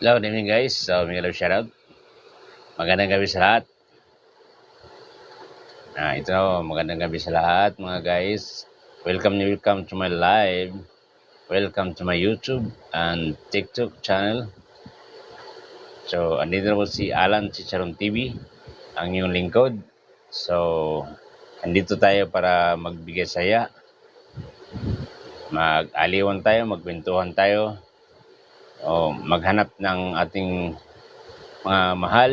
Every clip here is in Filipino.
Hello, good evening guys. So, may love shoutout. Magandang gabi sa lahat. Ah, ito, magandang gabi sa lahat mga guys. Welcome na welcome to my live. Welcome to my YouTube and TikTok channel. So, andito na po si Alan Chicharon TV, ang inyong lingkod. So, andito tayo para magbigay saya. Mag-aliwan tayo, magkwentuhan tayo, o maghanap ng ating mga mahal,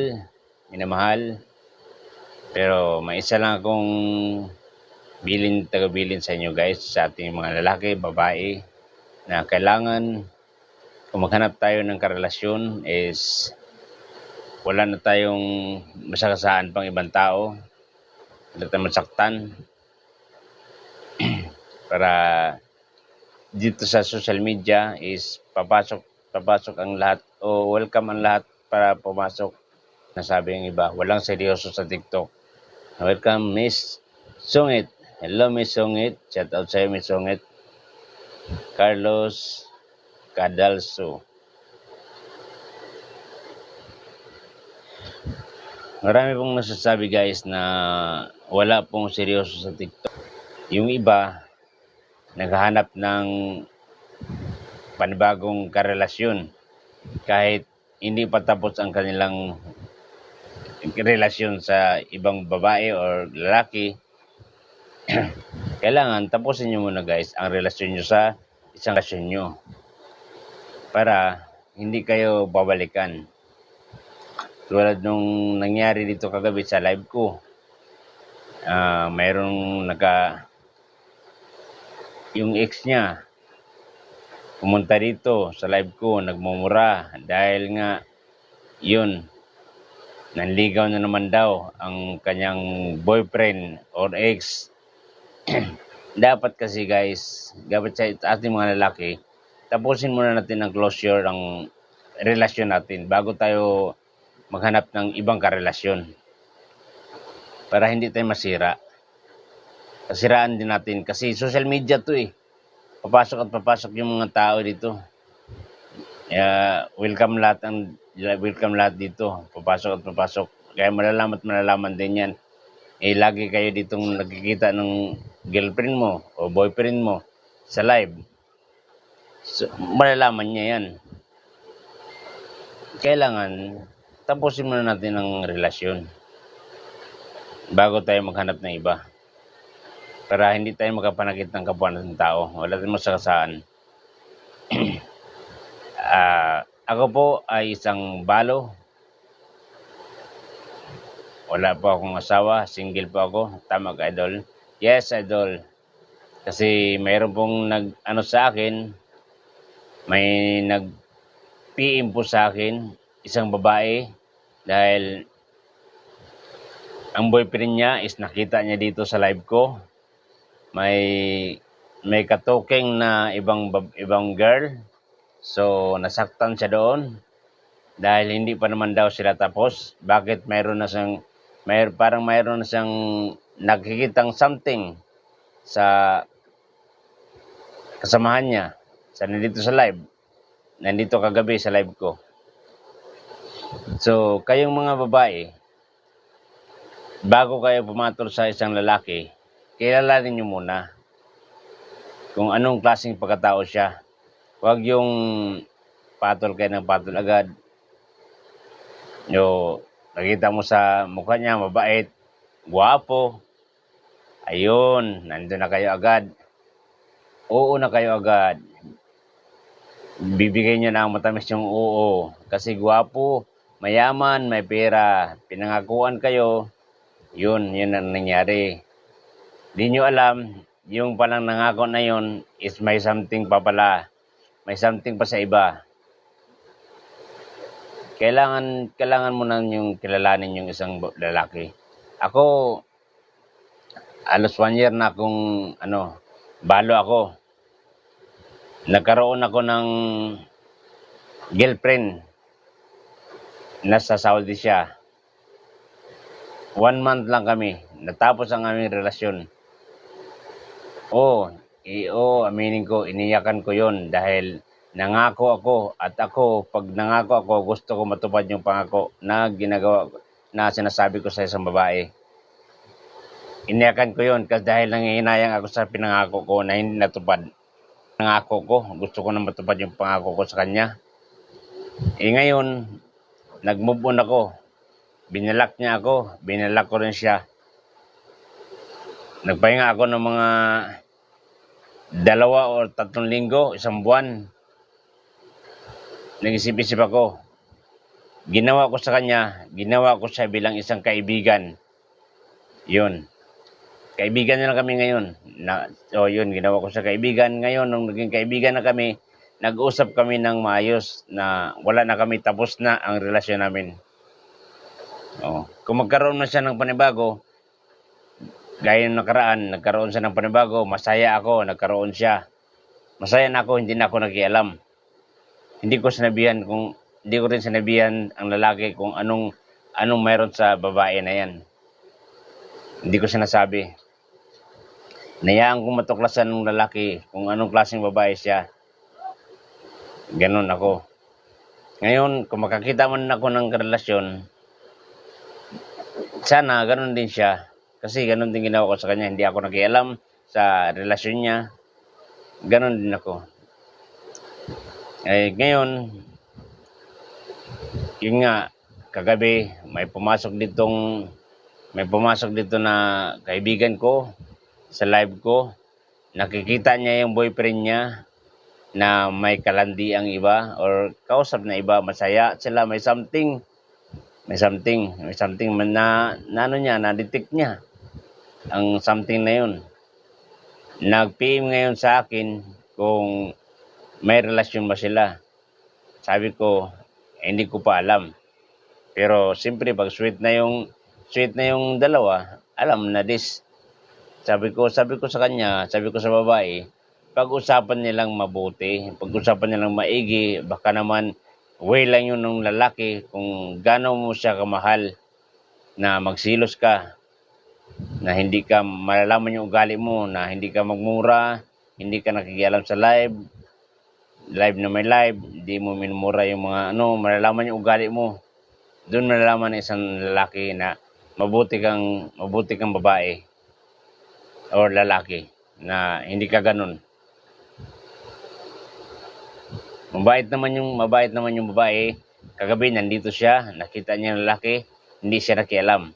minamahal. Pero may isa lang akong bilin, taga-bilin sa inyo guys, sa ating mga lalaki, babae, na kailangan kung maghanap tayo ng karelasyon is wala na tayong masakasaan pang ibang tao, wala tayong masaktan para dito sa social media is papasok papasok ang lahat o welcome ang lahat para pumasok. Nasabi ng iba walang seryoso sa TikTok. Welcome Miss Sungit. Hello Miss Sungit. Shout out sa Miss Sungit. Carlos Cadalso. Marami pong nasasabi guys na wala pong seryoso sa TikTok. Yung iba naghahanap ng panibagong karelasyon. Kahit hindi pa tapos ang kanilang relasyon sa ibang babae or lalaki kailangan tapusin nyo muna guys ang relasyon nyo sa isang relasyon nyo para hindi kayo babalikan. Tulad nung nangyari dito kagabi sa live ko ah mayroong naka yung ex niya pumunta dito sa live ko, nagmumura dahil nga yun, nanligaw na naman daw ang kanyang boyfriend or ex. dapat kasi guys, dapat sa ating mga lalaki, tapusin muna natin ang closure ang relasyon natin bago tayo maghanap ng ibang karelasyon para hindi tayo masira. Kasiraan din natin kasi social media to eh papasok at papasok yung mga tao dito. Kaya welcome lahat ang welcome lahat dito. Papasok at papasok. Kaya malalaman malalaman din yan. Eh lagi kayo ditong nagkikita ng girlfriend mo o boyfriend mo sa live. So, malalaman niya yan. Kailangan tapusin muna natin ang relasyon bago tayo maghanap ng iba para hindi tayo makapanakit ng kapwa ng tao. Wala tayong masakasaan. Ah, ako po ay isang balo. Wala po akong asawa. Single po ako. Tama ka, idol. Yes, idol. Kasi mayroon pong nag, ano sa akin, may nag PM po sa akin, isang babae, dahil ang boyfriend niya is nakita niya dito sa live ko may may katuking na ibang ibang girl. So nasaktan siya doon dahil hindi pa naman daw sila tapos. Bakit mayroon na siyang may parang mayroon na siyang nakikitang something sa kasamahan niya sa nandito sa live. Nandito kagabi sa live ko. So, kayong mga babae, bago kayo pumatol sa isang lalaki, kilalanin nyo muna kung anong klaseng pagkatao siya. Huwag yung patol kayo ng patol agad. Yo, nakita mo sa mukha niya, mabait, guwapo. Ayun, nandun na kayo agad. Oo na kayo agad. Bibigay niyo na ang matamis yung oo. Kasi guwapo, mayaman, may pera. Pinangakuan kayo, yun, yun ang nangyari. Di nyo alam, yung palang nangako na yun is may something pa pala. May something pa sa iba. Kailangan, kailangan mo nang yung kilalanin yung isang lalaki. Ako, alos one year na akong, ano, balo ako. Nagkaroon ako ng girlfriend. Nasa Saudi siya. One month lang kami. Natapos ang aming relasyon. Oo, oo, aminin ko, iniyakan ko yon dahil nangako ako at ako pag nangako ako gusto ko matupad yung pangako na ginagawa na sinasabi ko sa isang babae. Iniyakan ko yun kasi dahil nangihinayang ako sa pinangako ko na hindi natupad. Nangako ko, gusto ko na matupad yung pangako ko sa kanya. Eh ngayon, nag-move on ako. Binalak niya ako, binalak ko rin siya. Nagpahinga ako ng mga dalawa o tatlong linggo, isang buwan. Nag-isip-isip ako. Ginawa ko sa kanya, ginawa ko siya bilang isang kaibigan. Yun. Kaibigan na lang kami ngayon. Na, so yun, ginawa ko sa kaibigan. Ngayon, nung naging kaibigan na kami, nag-usap kami ng maayos na wala na kami tapos na ang relasyon namin. Oh. Kung magkaroon na siya ng panibago, gaya ng nakaraan, nagkaroon siya ng panibago, masaya ako, nagkaroon siya. Masaya na ako, hindi na ako nakialam. Hindi ko sinabihan kung hindi ko rin sinabihan ang lalaki kung anong anong meron sa babae na yan. Hindi ko sinasabi. Nayaan kong matuklasan ng lalaki kung anong klaseng babae siya. Ganon ako. Ngayon, kung makakita man ako ng relasyon, sana ganon din siya. Kasi ganon din ginawa ko sa kanya. Hindi ako nakialam sa relasyon niya. Ganon din ako. Eh, ngayon, yun nga, kagabi, may pumasok ditong, may pumasok dito na kaibigan ko sa live ko. Nakikita niya yung boyfriend niya na may kalandi ang iba or kausap na iba, masaya sila, may something, may something, may something man na, na ano niya, na-detect niya ang something na yun. Nag-PM ngayon sa akin kung may relasyon ba sila. Sabi ko, eh, hindi ko pa alam. Pero siyempre pag sweet na yung sweet na yung dalawa, alam na this. Sabi ko, sabi ko sa kanya, sabi ko sa babae, pag-usapan nilang mabuti, pag-usapan nilang maigi, baka naman way lang yun ng lalaki kung gaano mo siya kamahal na magsilos ka, na hindi ka malalaman yung ugali mo, na hindi ka magmura, hindi ka nakikialam sa live, live na may live, hindi mo minumura yung mga ano, malalaman yung ugali mo. Doon malalaman ng isang lalaki na mabuti kang mabuti kang babae or lalaki na hindi ka ganun. Mabait naman yung mabait naman yung babae. Kagabi nandito siya, nakita niya yung lalaki, hindi siya nakialam.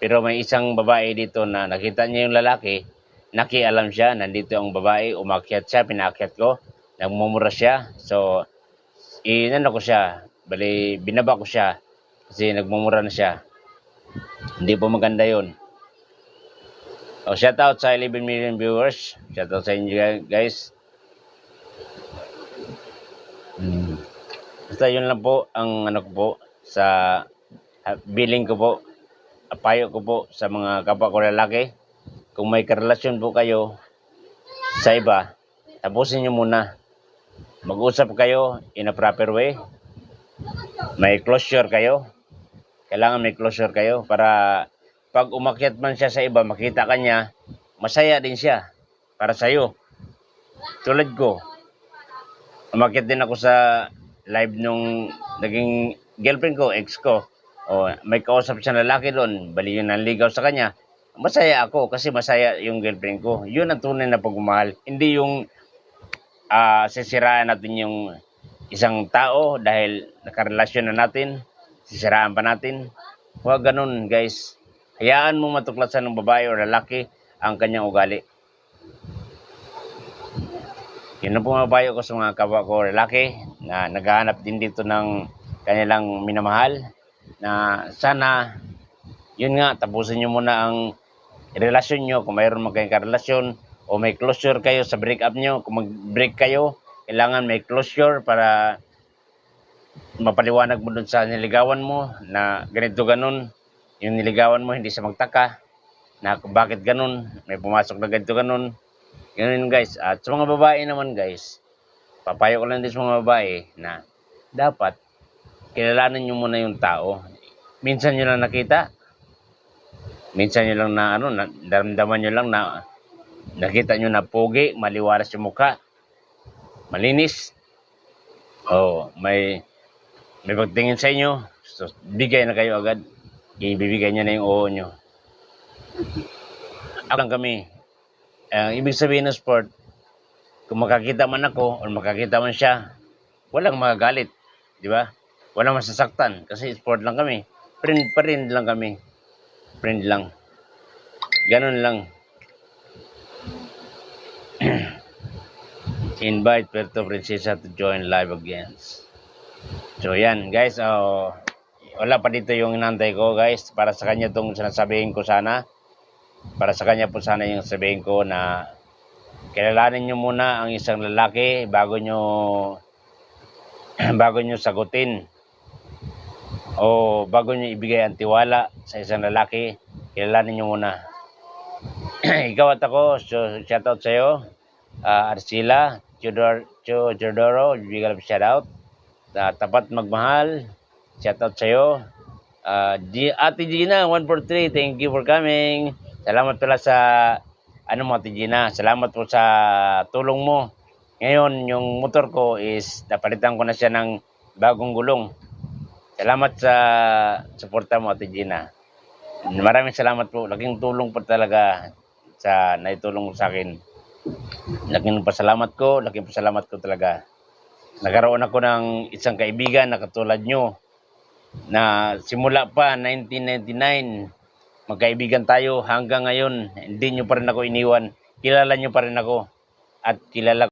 Pero may isang babae dito na nakita niya yung lalaki, nakialam siya, nandito ang babae, umakyat siya, pinakyat ko, nagmumura siya. So, inano ko siya, bali, binaba ko siya, kasi nagmumura na siya. Hindi po maganda yun. Oh, shout out sa 11 million viewers. Shout out sa inyo guys. Hmm. Basta yun lang po ang ano ko po sa ah, billing ko po. Payo ko po sa mga kapwa ko lalaki. Kung may karelasyon po kayo sa iba, tapusin nyo muna. Mag-usap kayo in a proper way. May closure kayo. Kailangan may closure kayo para pag umakyat man siya sa iba, makita ka niya, masaya din siya para sa'yo. Tulad ko, umakyat din ako sa live nung naging girlfriend ko, ex ko. O, may kausap siya lalaki doon, bali yun nanligaw sa kanya. Masaya ako kasi masaya yung girlfriend ko. Yun ang tunay na pagmamahal. Hindi yung ah sisiraan natin yung isang tao dahil nakarelasyon na natin, sisiraan pa natin. Huwag ganun, guys. Hayaan mo matuklasan ng babae o lalaki ang kanyang ugali. Yun ang pumapayo ko sa mga kapwa ko lalaki na naghahanap din dito ng kanilang minamahal na sana yun nga tapusin nyo muna ang relasyon nyo. Kung mayroon man kayong karelasyon o may closure kayo sa break up nyo kung mag-break kayo kailangan may closure para mapaliwanag mo dun sa niligawan mo na ganito ganun. Yung niligawan mo hindi siya magtaka na bakit ganun may pumasok na ganito ganun ganun guys at sa mga babae naman guys papayo ko lang din sa mga babae na dapat kilalanin nyo muna yung tao minsan nyo lang nakita minsan nyo lang na ano na, daramdaman nyo lang na nakita nyo na pogi maliwalas yung mukha malinis Oh, may may pagtingin sa inyo, so, bigay na kayo agad. Ibibigay niya na yung oo nyo. Ako lang kami. Ang ibig sabihin ng sport, kung makakita man ako o makakita man siya, walang magagalit. Di ba? Walang masasaktan kasi sport lang kami. Friend pa rin lang kami. Friend lang. Ganun lang. Invite Puerto Princesa to join live again. So yan guys, oh, wala pa dito yung inantay ko guys. Para sa kanya itong sinasabihin ko sana. Para sa kanya po sana yung sabihin ko na kilalanin nyo muna ang isang lalaki bago nyo bago nyo sagutin o bago nyo ibigay ang tiwala sa isang lalaki, kilalanin nyo muna. Ikaw at ako, so shoutout sa'yo. Uh, Arcila, Chodor, Cho, Chodoro, bigyan ng shoutout. Uh, tapat magmahal, shoutout sa'yo. Uh, G- Ate Gina, 143, thank you for coming. Salamat pala sa, ano mo Gina, salamat po sa tulong mo. Ngayon, yung motor ko is, napalitan ko na siya ng bagong gulong. Salamat sa suporta mo, Ate Gina. Maraming salamat po. Laking tulong po talaga sa naitulong sa akin. Laking pasalamat ko, laking pasalamat ko talaga. Nagkaroon ako ng isang kaibigan na katulad nyo na simula pa 1999 magkaibigan tayo hanggang ngayon. Hindi nyo pa rin ako iniwan. Kilala nyo pa rin ako. At kilala